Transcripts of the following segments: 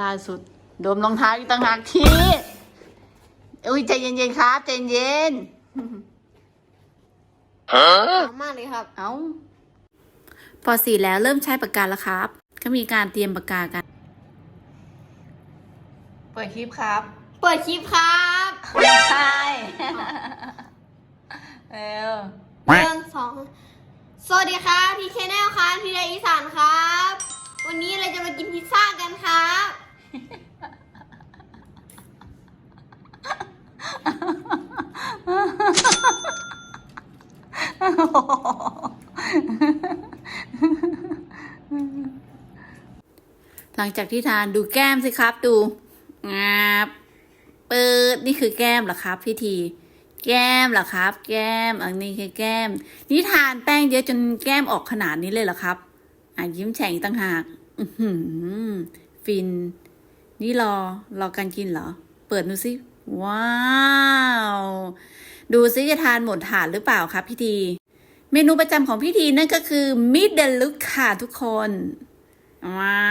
ล่าสุด โดมรองเท้าอีกต่างหากทีอุ้ยใจเย็นๆครับใจเย็นหนาวมากเลยครับ เอาพอสี่แล้วเริ่มใช้ปากกาแล้วครับ ก็มีการเตรียมปากกากัน เปิดคลิปครับ เปิดคลิปครับไม่ใช่เร็วเรื่องสองสวัสดีครับพี่แชนแนลครับพี่ไดอีสานครับ วันนี้เราจะมากินพิซซ่ากันครับ หลังจากที่ทานดูแก้มสิครับ ดูงาบเปิดนี่คือแก้มเหรอครับ พี่ที แก้มเหรอครับ แก้มอันนี้คือแก้ม นี่ทานแป้งเยอะจนแก้มออกขนาดนี้เลยเหรอครับ อะยิ้มแฉ่งต่างหาก อืฟิน นี่รอ รอการกินเหรอ เปิดดูสิว้าว ดูซิจะทานหมดถาดหรือเปล่าครับพี่ทีเมนูประจำของพี่ทีนั่นก็คือมิดเดิลลุกค่ะทุกคนว้า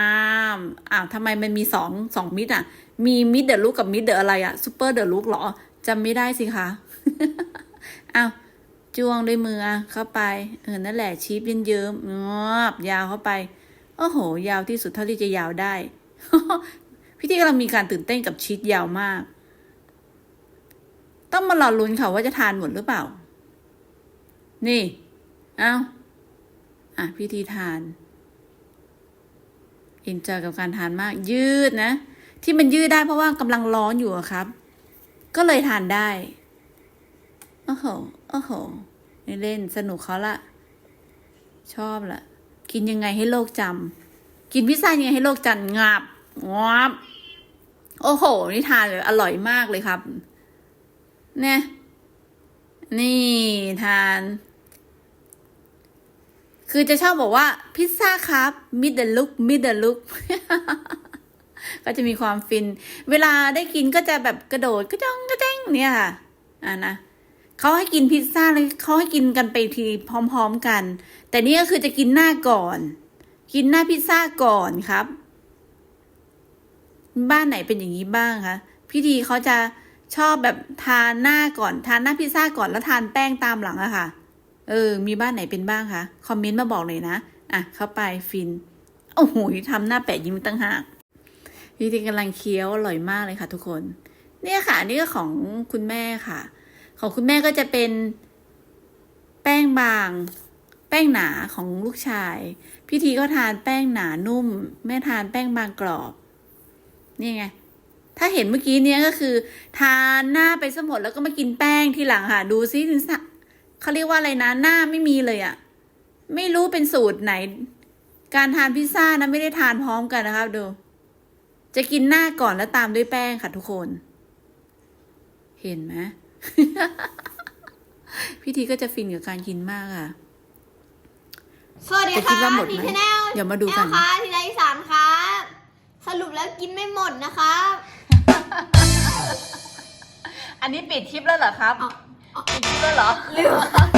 วอ้าวทำไมมันมีสองสองมิดอะ มีมิดเดิลลุกกับมิดเดอะไรอะซูเปอร์เดลุกหรอจำไม่ได้สิคะอ้าวจ้วงด้วยมือเข้าไป เออนั่นแหละชีสเยิ้มๆงอบยาวเข้าไป โอ้โห ยาวที่สุดเท่าที่จะยาวได้ พี่ที่กำลังมีการตื่นเต้นกับชีสยาวมาก ต้องมารอลุ้นค่ะว่าจะทานหมดหรือเปล่า นี่ เอา้าอะพี่ทีทานอ็นจอกับการทานมาก ยืดนะ ที่มันยืดได้เพราะว่ากำลังร้อนอยู่ครับ ก็เลยทานได้โอ้โหโอ้โหไม่เล่นสนุกเขาละชอบละกินยังไงให้โลกจำกินพิซซ่ายังไงให้โลกจำงับงับ โอ้โห นี่ทานเลยอร่อยมากเลยครับ เนี่ย นี่ทาน คือจะชอบบอกว่า พิซซ่าครับมิดเดิลลุกมิดเดิลลุกก็จะมีความฟิน เวลาได้กินก็จะแบบกระโดดกระจองกระแจ้งเนี่ยค่ะ อ่านะเขาให้กินพิซซ่าเลยเขาให้กินกันไปทีพร้อม ๆกัน แต่นี่ก็คือจะกินหน้าก่อน กินหน้าพิซซ่าก่อนครับ บ้านไหนเป็นอย่างนี้บ้างคะพี่ทีเขาจะชอบแบบทานหน้าก่อนทานหน้าพิซซ่าก่อนแล้วทานแป้งตามหลังอะค่ะ เออ มีบ้านไหนเป็นบ้างคะคอมเมนต์มาบอกเลยนะ อะ เข้าไปฟิน โอ้โหทำหน้าแปะยิ้มตั้งหากพี่ทีกำลังเคี้ยวอร่อยมากเลยค่ะ ทุกคน เนี่ยค่ะนี่ก็ของคุณแม่ค่ะ ของคุณแม่ก็จะเป็นแป้งบาง แป้งหนาของลูกชาย พี่ทีก็ทานแป้งหนานุ่ม แม่ทานแป้งบางกรอบ นี่ไง ถ้าเห็นเมื่อกี้เนี่ยก็คือ ทานหน้าไปสมดแล้วก็มากินแป้งทีหลังค่ะ ดูซิถึงสะเขาเรียกว่าอะไรนะ หน้าไม่มีเลยอะ่ะ ไม่รู้เป็นสูตรไหน การทานพิซซ่านะไม่ได้ทานพร้อมกันนะครับดู จะกินหน้าก่อนแล้วตามด้วยแป้งค่ะทุกคน เห็นไหมพี่ทีก็จะฟินกับการกินมากค่ะ สวัสดีจะคคิดรัว่าบหมดไหมพี่แชนแนลเดี๋ยวมาดูกันแค่ะพี่ไดอีสานครับส รุปแล้วกินไม่หมดนะครับ อันนี้ปิดคลิปแล้วเหรอครับอ๋ออ๋อปิดคลิปแล้วเหรอ ลืมครับ